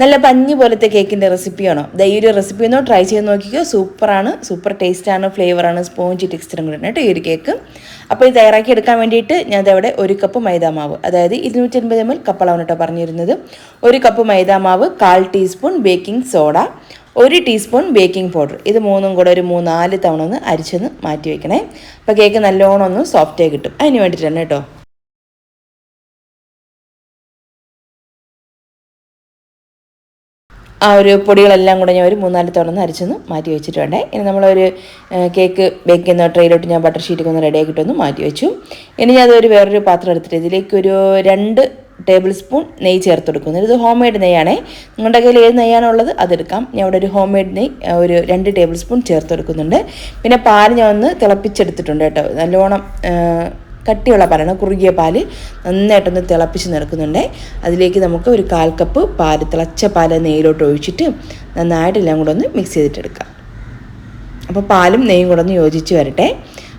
നല്ല പഞ്ഞി പോലത്തെ കേക്കിന്റെ റെസിപ്പിയാണോ ദാ ഒരു റെസിപ്പി ഒന്നോ ട്രൈ ചെയ്ത് നോക്കിക്കോ. സൂപ്പറാണ് സൂപ്പർ ടേസ്റ്റാണ് ഫ്ലേവറാണ് സ്പോഞ്ച് ടെക്സ്റ്ററും കൂടെ കേട്ടോ ഈ ഒരു കേക്ക് അപ്പോൾ ഇത് തയ്യാറാക്കി എടുക്കാൻ വേണ്ടിയിട്ട് ഞാൻ അവിടെ ഒരു കപ്പ് മൈദാമാവ് അതായത് ഇരുന്നൂറ്റി അൻപത് എം എൽ കപ്പളാണ് കേട്ടോ പറഞ്ഞിരുന്നത്. ഒരു കപ്പ് മൈദാമാവ് കാൽ ടീസ്പൂൺ ബേക്കിംഗ് സോഡ ഒരു ടീസ്പൂൺ ബേക്കിംഗ് പൗഡർ ഇത് മൂന്നും കൂടെ ഒരു മൂന്നാൽ തവണ ഒന്ന് അരിച്ചൊന്ന് മാറ്റി വെക്കണേ. അപ്പോൾ കേക്ക് നല്ലോണം ഒന്ന് സോഫ്റ്റായി കിട്ടും. അതിന് വേണ്ടിയിട്ടാണ് കേട്ടോ. ആ ഒരു പൊടികളെല്ലാം കൂടെ ഞാൻ ഒരു മൂന്നാൽ തവണ ഒന്ന് അരച്ചൊന്ന് മാറ്റി വെച്ചിട്ടുണ്ട് ഇനി നമ്മളൊരു കേക്ക് ബേക്ക് ചെയ്യുന്ന ട്രെയിലോട്ട് ഞാൻ ബട്ടർ ഷീറ്റൊക്കെ ഒന്ന് റെഡി ആക്കിയിട്ടൊന്ന് മാറ്റി വെച്ചു. ഇനി ഞാൻ അതൊരു വേറൊരു പാത്രം എടുത്തിട്ട് ഇതിലേക്ക് ഒരു രണ്ട് ടേബിൾ സ്പൂൺ നെയ്യ് ചേർത്ത് കൊടുക്കുന്നത് ഇത് ഹോം മെയ്ഡ് നെയ്യാണേ. നിങ്ങളുടെ കയ്യിൽ ഏത് നെയ്യാണോ ഉള്ളത് അതെടുക്കാം. ഞാൻ ഇവിടെ ഒരു ഹോം മെയ്ഡ് നെയ്യ് ഒരു രണ്ട് ടേബിൾ സ്പൂൺ ചേർത്ത് കൊടുക്കുന്നുണ്ട്. പിന്നെ പാൽ ഞാൻ ഒന്ന് തിളപ്പിച്ചെടുത്തിട്ടുണ്ട് കേട്ടോ. നല്ലോണം കട്ടിയുള്ള പാലാണ് കുറുകിയ പാൽ നന്നായിട്ടൊന്ന് തിളപ്പിച്ച് നിറക്കുന്നുണ്ട്. അതിലേക്ക് നമുക്ക് ഒരു കാൽ കപ്പ് പാൽ തിളച്ച പാൽ നെയ്യിലോട്ട് ഒഴിച്ചിട്ട് നന്നായിട്ട് എല്ലാം കൂടെ ഒന്ന് മിക്സ് ചെയ്തിട്ടെടുക്കാം. അപ്പോൾ പാലും നെയ്യും കൂടെ ഒന്ന് യോജിച്ച് വരട്ടെ.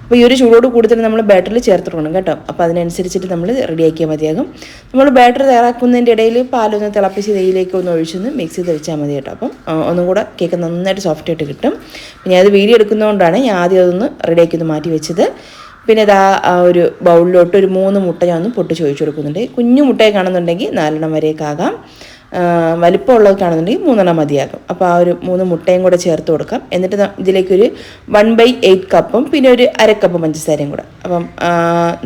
അപ്പോൾ ഈ ഒരു ചൂടോട് കൂടി തന്നെ നമ്മൾ ബാറ്ററിൽ ചേർത്ത് കൊടുക്കണം കേട്ടോ. അപ്പോൾ അതിനനുസരിച്ചിട്ട് നമ്മൾ റെഡിയാക്കിയാൽ മതിയാകും. നമ്മൾ ബാറ്റർ തയ്യാറാക്കുന്നതിന്റെ ഇടയിൽ പാലൊന്ന് തിളപ്പിച്ച് നെയ്യിലേക്ക് ഒന്ന് ഒഴിച്ചൊന്ന് മിക്സ് ചെയ്ത് വെച്ചാൽ മതി കേട്ടോ. അപ്പം ഒന്നും കൂടെ കേക്ക് നന്നായിട്ട് സോഫ്റ്റ് ആയിട്ട് കിട്ടും. പിന്നെ അത് വീഡിയോ എടുക്കുന്നതുകൊണ്ടാണ് ഞാൻ ആദ്യം അതൊന്ന് റെഡിയാക്കി ഒന്ന് മാറ്റി വെച്ചത്. പിന്നെ ഇതാ ഒരു ബൗളിലോട്ട് ഒരു മൂന്ന് മുട്ട ഞാൻ ഒന്ന് പൊട്ടിച്ച് ഒഴിച്ചു കൊടുക്കുന്നുണ്ട്. കുഞ്ഞു മുട്ടയൊക്കെ ആണെന്നുണ്ടെങ്കിൽ നാലെണ്ണം വരെയൊക്കെ ആകാം. വലിപ്പമുള്ളതൊക്കെ ആണെന്നുണ്ടെങ്കിൽ മൂന്നെണ്ണം മതിയാകും. അപ്പോൾ ആ ഒരു മൂന്ന് മുട്ടയും കൂടെ ചേർത്ത് കൊടുക്കാം. എന്നിട്ട് ഇതിലേക്കൊരു വൺ ബൈ എയ്റ്റ് കപ്പും പിന്നെ ഒരു അര കപ്പ് പഞ്ചസാരയും കൂടെ. അപ്പം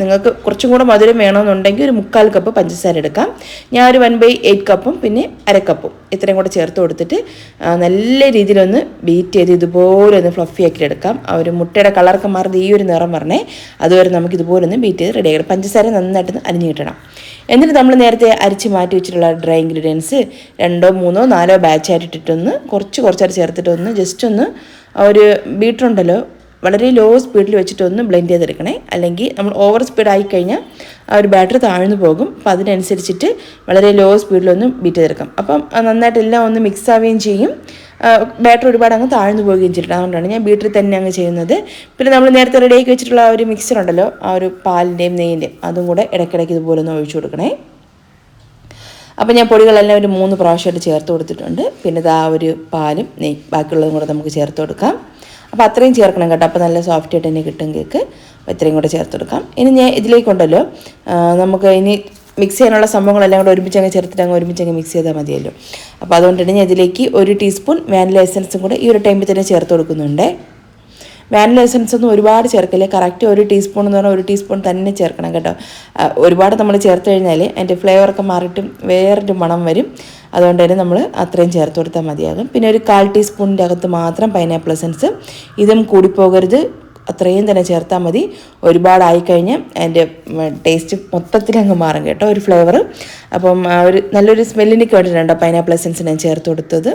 നിങ്ങൾക്ക് കുറച്ചും കൂടെ മധുരം വേണമെന്നുണ്ടെങ്കിൽ ഒരു മുക്കാൽ കപ്പ് പഞ്ചസാര എടുക്കാം. ഞാൻ ഒരു വൺ ബൈ എയ്റ്റ് കപ്പും പിന്നെ അരക്കപ്പും കപ്പും ഇത്രയും കൂടെ ചേർത്ത് കൊടുത്തിട്ട് നല്ല രീതിയിലൊന്ന് ബീറ്റ് ചെയ്ത് ഇതുപോലെ ഒന്ന് ഫ്ലഫി ആക്കി എടുക്കാം. ആ ഒരു മുട്ടയുടെ കളറൊക്കെ മാറുന്നത് ഈ ഒരു നിറം പറഞ്ഞേ അതുവരെ നമുക്ക് ഇതുപോലെ ഒന്ന് ബീറ്റ് ചെയ്ത് റെഡി ആക്കണം. പഞ്ചസാര നന്നായിട്ട് അരിഞ്ഞു കിട്ടണം. എന്നിട്ട് നമ്മൾ നേരത്തെ അരിച്ച് മാറ്റി വെച്ചിട്ടുള്ള ഡ്രൈ ഇൻഗ്രീഡിയൻസ് രണ്ടോ മൂന്നോ നാലോ ബാച്ചായിട്ട് ഇട്ടിട്ടൊന്ന് കുറച്ച് കുറച്ചായിട്ട് ചേർത്തിട്ടൊന്ന് ജസ്റ്റ് ഒന്ന് ഒരു ബീറ്റർ ഉണ്ടല്ലോ വളരെ ലോ സ്പീഡിൽ വെച്ചിട്ട് ഒന്ന് ബ്ലെൻഡ് ചെയ്തെടുക്കണേ. അല്ലെങ്കിൽ നമ്മൾ ഓവർ സ്പീഡ് ആയി കഴിഞ്ഞാൽ ആ ഒരു ബാറ്ററി താഴ്ന്നു പോകും. അപ്പം അതിനനുസരിച്ചിട്ട് വളരെ ലോ സ്പീഡിലൊന്ന് ബീറ്റ് ചെയ്തെടുക്കാം. അപ്പം നന്നായിട്ട് എല്ലാം ഒന്ന് മിക്സ് ആവുകയും ചെയ്യും. ബാറ്ററി ഒരുപാട് അങ്ങ് താഴ്ന്നു പോവുകയും ചെയ്തിട്ട് അതുകൊണ്ടാണ് ഞാൻ ബീറ്ററിൽ തന്നെ അങ്ങ് ചെയ്യുന്നത്. പിന്നെ നമ്മൾ നേരത്തെ റെഡിയാക്കി വെച്ചിട്ടുള്ള ആ ഒരു മിക്സർ ഉണ്ടല്ലോ ആ ഒരു പാലിന്റെയും നെയ്യിന്റെയും അതും കൂടെ ഇടയ്ക്കിടയ്ക്ക് ഇതുപോലെ ഒന്ന് ഒഴിച്ചു കൊടുക്കണേ. അപ്പോൾ ഞാൻ പൊടികളെല്ലാം ഒരു മൂന്ന് പ്രാവശ്യമായിട്ട് ചേർത്ത് കൊടുത്തിട്ടുണ്ട്. പിന്നെ ഇതാ ഒരു പാലും നെയ് ബാക്കിയുള്ളതും കൂടെ നമുക്ക് ചേർത്ത് കൊടുക്കാം. അപ്പോൾ അത്രയും ചേർക്കണം കേട്ടോ. അപ്പോൾ നല്ല സോഫ്റ്റ് ആയിട്ട് തന്നെ കിട്ടും കേക്ക് അപ്പോൾ ഇത്രയും കൂടെ ചേർത്ത് കൊടുക്കാം. ഇനി ഞാൻ ഇതിലേക്കുണ്ടല്ലോ നമുക്ക് ഇനി മിക്സ് ചെയ്യാനുള്ള സംഭവങ്ങളെല്ലാം കൂടെ ഒരുമിച്ച് അങ്ങ് ചേർത്തിട്ട് അങ്ങ് ഒരുമിച്ച് അങ്ങ് മിക്സ് ചെയ്താൽ മതിയല്ലോ. അപ്പോൾ അതുകൊണ്ട് തന്നെ ഞാൻ ഇതിലേക്ക് ഒരു ടീസ്പൂൺ വാനില എസൻസും കൂടെ ഈ ഒരു ടൈമിൽ തന്നെ ചേർത്ത് കൊടുക്കുന്നുണ്ട്. വാനില എസൻസ് ഒന്നും ഒരുപാട് ചേർക്കില്ല. കറക്റ്റ് ഒരു ടീസ്പൂൺ എന്ന് പറഞ്ഞാൽ ഒരു ടീസ്പൂൺ തന്നെ ചേർക്കണം കേട്ടോ. ഒരുപാട് നമ്മൾ ചേർത്ത് കഴിഞ്ഞാൽ അതിന്റെ ഫ്ലേവറൊക്കെ മാറിയിട്ടും വേറൊരു മണം വരും. അതുകൊണ്ട് തന്നെ നമ്മൾ അത്രയും ചേർത്ത് കൊടുത്താൽ മതിയാകും. പിന്നെ ഒരു കാൽ ടീസ്പൂണിന്റെ അകത്ത് മാത്രം പൈനാപ്പിൾ എസൻസ് ഇതും കൂടിപ്പോകരുത് അത്രയും തന്നെ ചേർത്താൽ മതി. ഒരുപാടായി കഴിഞ്ഞ് അതിന്റെ ടേസ്റ്റ് മൊത്തത്തിൽ അങ്ങ് മാറും കേട്ടോ ഒരു ഫ്ലേവർ അപ്പം ഒരു നല്ലൊരു സ്മെല്ലിനൊക്കെ വേണ്ടിയിട്ടുണ്ട് പൈനാപ്പിൾ എസൻസ് ഞാൻ ചേർത്ത് കൊടുത്തത്?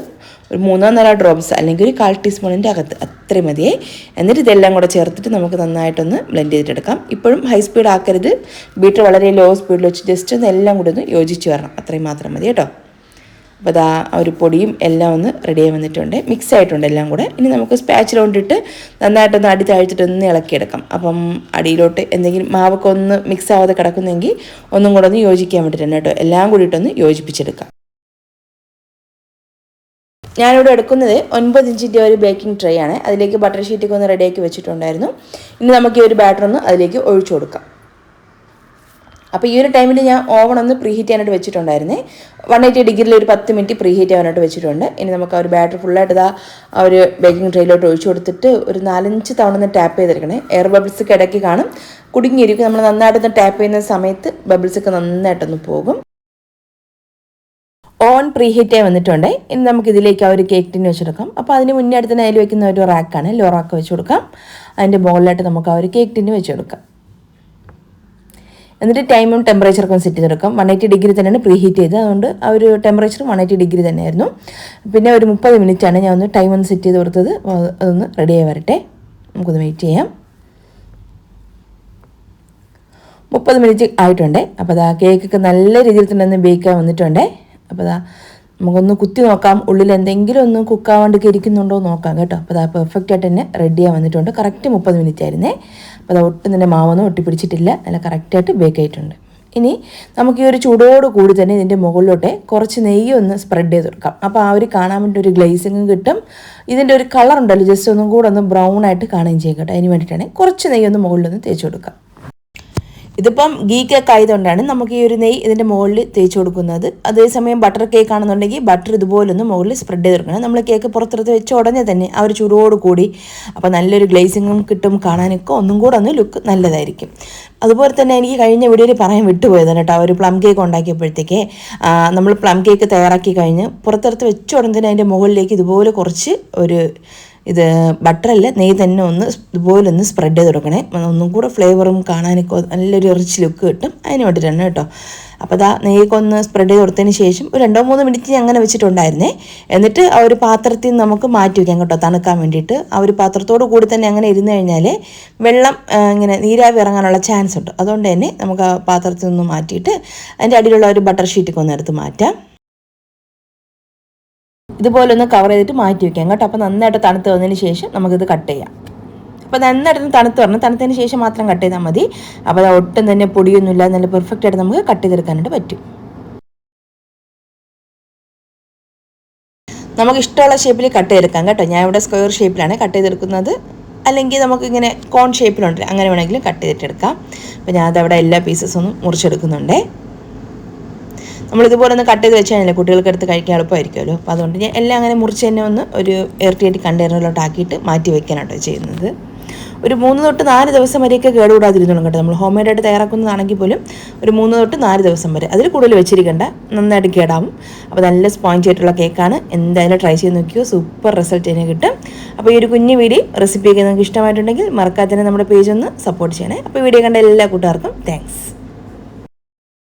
ഒരു മൂന്നോ നാലോ ഡ്രോപ്സ് അല്ലെങ്കിൽ ഒരു കാൽ ടീസ്പൂണിന്റെ അകത്ത് അത്രയും മതിയേ. എന്നിട്ട് ഇതെല്ലാം കൂടെ ചേർത്തിട്ട് നമുക്ക് നന്നായിട്ടൊന്ന് ബ്ലെൻഡ് ചെയ്തിട്ടെടുക്കാം ഇപ്പോഴും ഹൈ സ്പീഡ് ആക്കരുത്. ബീറ്റർ വളരെ ലോ സ്പീഡിൽ വെച്ച് ജസ്റ്റ് ഒന്ന് എല്ലാം കൂടി ഒന്ന് യോജിച്ച് വരണം. അത്രയും മാത്രം മതി കേട്ടോ. അപ്പോൾ അതാ ഒരു പൊടിയും എല്ലാം ഒന്ന് റെഡിയായി വന്നിട്ടുണ്ട്. മിക്സ് ആയിട്ടുണ്ട് എല്ലാം കൂടെ. ഇനി നമുക്ക് സ്പാച്ചിൽ കൊണ്ടിട്ട് നന്നായിട്ടൊന്ന് അടി താഴ്ത്തിട്ടൊന്ന് ഇളക്കിയെടുക്കാം. അപ്പം അടിയിലോട്ട് എന്തെങ്കിലും മാവൊക്കെ ഒന്ന് മിക്സ് ആവാതെ കിടക്കുന്നെങ്കിൽ ഒന്നും കൂടെ ഒന്ന് യോജിക്കാൻ വേണ്ടിയിട്ടാണ് കേട്ടോ. എല്ലാം കൂടിയിട്ടൊന്ന് യോജിപ്പിച്ചെടുക്കാം. ഞാനിവിടെ എടുക്കുന്നത് ഒൻപത് ഇഞ്ചിന്റെ ഒരു ബേക്കിംഗ് ട്രേ ആണ്. അതിലേക്ക് ബട്ടർ ഷീറ്റൊക്കെ ഒന്ന് റെഡിയാക്കി വെച്ചിട്ടുണ്ടായിരുന്നു. ഇനി നമുക്ക് ഈ ഒരു ബാറ്റർ ഒന്ന് അതിലേക്ക് ഒഴിച്ചു കൊടുക്കാം. അപ്പോൾ ഈ ഒരു ടൈമിൽ ഞാൻ ഓവൺ ഒന്ന് പ്രീഹീറ്റ് ചെയ്യാനായിട്ട് വെച്ചിട്ടുണ്ടായിരുന്നേ. വൺ എയ്റ്റി ഡിഗ്രിയിൽ ഒരു പത്ത് മിനിറ്റ് പ്രീഹീറ്റ് ചെയ്യാനായിട്ട് വെച്ചിട്ടുണ്ട്. ഇനി നമുക്ക് ആ ഒരു ബാറ്റർ ഫുള്ളായിട്ട് ഇതാ ആ ഒരു ബേക്കിംഗ് ട്രെയിലോട്ട് ഒഴിച്ചു കൊടുത്തിട്ട് ഒരു നാലഞ്ച് തവണ ഒന്ന് ടാപ്പ് ചെയ്തിരിക്കണേ എയർ ബബിൾസ് കിടക്കി കാണും. കുടുങ്ങിയിരിക്കും. നമ്മൾ നന്നായിട്ട് ഒന്ന് ടാപ്പ് ചെയ്യുന്ന സമയത്ത് ബബിൾസൊക്കെ നന്നായിട്ടൊന്ന് പോകും. ഓൺ പ്രീഹീറ്റ് ആയി വന്നിട്ടുണ്ട്. ഇനി നമുക്ക് ഇതിലേക്ക് ആ ഒരു കേക്ക് ടിന് വെച്ച് കൊടുക്കാം. അപ്പോൾ അതിന് മുന്നേ അടുത്ത് അതിൽ വെക്കുന്ന ഒരു റാക്കാണ് ലോ റാക്ക് വെച്ച് കൊടുക്കാം. അതിന്റെ മുകളിലായിട്ട് നമുക്ക് ആ ഒരു കേക്ക് ടിന് വെച്ച് കൊടുക്കാം. എന്നിട്ട് ടൈമും ടെമ്പറേച്ചറൊക്കെ സെറ്റ് ചെയ്തെടുക്കാം. വൺ എയ്റ്റി ഡിഗ്രി തന്നെയാണ് പ്രീ ഹീറ്റ് ചെയ്തത്. അതുകൊണ്ട് ആ ഒരു ടെമ്പറേച്ചർ വൺ എയ്റ്റി ഡിഗ്രി തന്നെയായിരുന്നു. പിന്നെ ഒരു മുപ്പത് മിനിറ്റാണ് ഞാൻ ഒന്ന് ടൈം ഒന്ന് സെറ്റ് ചെയ്ത് കൊടുത്തത്. അതൊന്ന് റെഡിയായി വരട്ടെ. നമുക്കൊന്ന് വെയിറ്റ് ചെയ്യാം. മുപ്പത് മിനിറ്റ് ആയിട്ടുണ്ട്. അപ്പോൾ അതാ കേക്കൊക്കെ നല്ല രീതിയിൽ തന്നെ ഒന്ന് ബേക്കാൻ വന്നിട്ടുണ്ട്. അപ്പോൾ അതാ നമുക്കൊന്ന് കുത്തി നോക്കാം. ഉള്ളിൽ എന്തെങ്കിലും ഒന്ന് കുക്കാവാണ്ടൊക്കെ ഇരിക്കുന്നുണ്ടോ നോക്കാം കേട്ടോ. അപ്പോൾ അത് പെർഫെക്റ്റ് ആയിട്ട് തന്നെ റെഡിയായി വന്നിട്ടുണ്ട്. കറക്റ്റ് മുപ്പത് മിനിറ്റ് ആയിരുന്നേ. അപ്പോൾ അത് ഒട്ടും തന്നെ മാവൊന്നും ഒട്ടിപ്പിടിച്ചിട്ടില്ല. നല്ല കറക്റ്റായിട്ട് ബേക്ക് ആയിട്ടുണ്ട്. ഇനി നമുക്ക് ഈ ഒരു ചൂടോട് കൂടി തന്നെ ഇതിന്റെ മുകളിലോട്ട് കുറച്ച് നെയ്യ് ഒന്ന് സ്പ്രെഡ് ചെയ്ത് കൊടുക്കാം. അപ്പോൾ ആ ഒരു കാണാൻ വേണ്ടി ഒരു ഗ്ലേസിങ്ങും കിട്ടും. ഇതിന്റെ ഒരു കളർ ഉണ്ടല്ലോ. ജസ്റ്റ് ഒന്നും കൂടെ ഒന്ന് ബ്രൗൺ ആയിട്ട് കാണുകയും ചെയ്യും കേട്ടോ. അതിന് വേണ്ടിയിട്ടാണ് കുറച്ച് നെയ്യ് ഒന്ന് മുകളിലൊന്ന് തേച്ച് കൊടുക്കാം. ഇതിപ്പം ഗീ കേക്ക് ആയതുകൊണ്ടാണ് നമുക്ക് ഈ ഒരു നെയ്യ് ഇതിന്റെ മുകളിൽ തേച്ച് കൊടുക്കുന്നത്. അതേസമയം ബട്ടർ കേക്ക് ആണെന്നുണ്ടെങ്കിൽ ബട്ടർ ഇതുപോലൊന്ന് മുകളിൽ സ്പ്രെഡ് ചെയ്ത് കൊടുക്കണം. നമ്മൾ കേക്ക് പുറത്തെടുത്ത് വെച്ച ഉടനെ തന്നെ ആ ഒരു ചൂടോട് കൂടി അപ്പോൾ നല്ലൊരു ഗ്ലേസിങ്ങും കിട്ടും കാണാനൊക്കെ ഒന്നും കൂടെ ഒന്ന് ലുക്ക് നല്ലതായിരിക്കും. അതുപോലെ തന്നെ എനിക്ക് കഴിഞ്ഞ വീഡിയോയിൽ പറയാൻ വിട്ടുപോയതാണ് കേട്ടോ. ഒരു പ്ലം കേക്ക് ഉണ്ടാക്കിയപ്പോഴത്തേക്ക് നമ്മൾ പ്ലം കേക്ക് തയ്യാറാക്കി കഴിഞ്ഞ് പുറത്തെടുത്ത് വെച്ച ഉടനെ തന്നെ അതിന്റെ മുകളിലേക്ക് ഇതുപോലെ കുറച്ച് ഒരു ഇത് ബട്ടറല്ല നെയ്യ് തന്നെ ഒന്ന് ഇതുപോലെ ഒന്ന് സ്പ്രെഡ് ചെയ്ത് കൊടുക്കണേ. ഒന്നും കൂടെ ഫ്ലേവറും കാണാനൊക്കെ നല്ലൊരു റിച്ച് ലുക്ക് കിട്ടും. അതിന് വേണ്ടിയിട്ടാണ് കേട്ടോ. അപ്പോൾ അതാ നെയ്യൊക്കെ ഒന്ന് സ്പ്രെഡ് ചെയ്ത് കൊടുത്തതിന് ശേഷം ഒരു രണ്ടോ മൂന്നോ മിനിറ്റ് ഞാൻ അങ്ങനെ വെച്ചിട്ടുണ്ടായിരുന്നേ. എന്നിട്ട് ആ ഒരു പാത്രത്തിൽ നമുക്ക് മാറ്റി വയ്ക്കാം കേട്ടോ തണുക്കാൻ വേണ്ടിയിട്ട്. ആ ഒരു പാത്രത്തോട് കൂടി തന്നെ അങ്ങനെ ഇരുന്ന് കഴിഞ്ഞാൽ വെള്ളം ഇങ്ങനെ നീരാവി ഇറങ്ങാനുള്ള ചാൻസ് ഉണ്ട്. അതുകൊണ്ട് തന്നെ നമുക്ക് ആ പാത്രത്തിൽ നിന്ന് മാറ്റിയിട്ട് അതിന്റെ അടിയിലുള്ള ഒരു ബട്ടർ ഷീറ്റൊക്കെ ഒന്ന് എടുത്ത് മാറ്റാം. ഇതുപോലെ ഒന്ന് കവർ ചെയ്തിട്ട് മാറ്റി വെക്കാം. കേട്ടോ? അപ്പോൾ നന്നായിട്ട് തണുത്ത് വന്നതിന് ശേഷം നമുക്കിത് കട്ട് ചെയ്യാം. അപ്പോൾ നന്നായിട്ടൊന്ന് തണുത്ത് വരണം. തണുത്തതിന് ശേഷം മാത്രം കട്ട് ചെയ്താൽ മതി. അപ്പോൾ അത് ഒട്ടും തന്നെ പൊടിയൊന്നുമില്ല. നല്ല പെർഫെക്റ്റ് ആയിട്ട് നമുക്ക് കട്ട് ചെയ്തെടുക്കാനായിട്ട് പറ്റും. നമുക്ക് ഇഷ്ടമുള്ള ഷേപ്പിൽ കട്ട് ചെയ്തെടുക്കാം കേട്ടോ. ഞാൻ ഇവിടെ സ്ക്വയർ ഷേപ്പിലാണ് കട്ട് ചെയ്തെടുക്കുന്നത്. അല്ലെങ്കിൽ നമുക്കിങ്ങനെ കോൺ ഷേപ്പിലുണ്ട് അങ്ങനെ വേണമെങ്കിലും കട്ട് ചെയ്തിട്ടെടുക്കാം. അപ്പോൾ ഞാൻ അതവിടെ എല്ലാ പീസസും മുറിച്ചെടുക്കുന്നുണ്ടേ. നമ്മൾ ഇതുപോലെ ഒന്ന് കട്ട് ചെയ്ത് വെച്ച് കഴിഞ്ഞാൽ കുട്ടികൾക്ക് എടുത്ത് കഴിക്കാൻ എളുപ്പമായിരിക്കുമല്ലോ? അപ്പോൾ അതുകൊണ്ട് ഞാൻ എല്ലാം അങ്ങനെ മുറിച്ച് തന്നെ ഒന്ന് ഒരു ടൈറ്റ് കണ്ടെയ്നറിലോട്ട് ആക്കിയിട്ട് മാറ്റി വെക്കാനാട്ടോ ചെയ്യുന്നത്. ഒരു മൂന്ന് തൊട്ട് നാല് ദിവസം വരെയൊക്കെ കേടുകൂടാതിരുന്നോളും കേട്ടോ. നമ്മൾ ഹോം മെയ്ഡായിട്ട് തയ്യാറാക്കുന്നതാണെങ്കിൽ പോലും ഒരു മൂന്ന് തൊട്ട് നാല് ദിവസം വരെ അതിൽ കൂടുതൽ വെച്ചിരിക്കേണ്ട. നന്നായിട്ട് കേടാവും. അപ്പോൾ നല്ല സ്പോഞ്ച് ആയിട്ടുള്ള കേക്കാണ് എന്തായാലും ട്രൈ ചെയ്ത് നോക്കിയോ. സൂപ്പർ റിസൾട്ട് തന്നെ കിട്ടും. അപ്പോൾ ഈ ഒരു കുഞ്ഞു വീഡിയോ റെസിപ്പിയൊക്കെ നിങ്ങൾക്ക് ഇഷ്ടമായിട്ടുണ്ടെങ്കിൽ മറക്കാതെ തന്നെ നമ്മുടെ പേജ് ഒന്ന് സപ്പോർട്ട് ചെയ്യണേ. അപ്പോൾ വീഡിയോ കണ്ട എല്ലാ കൂട്ടുകാർക്കും താങ്ക്സ്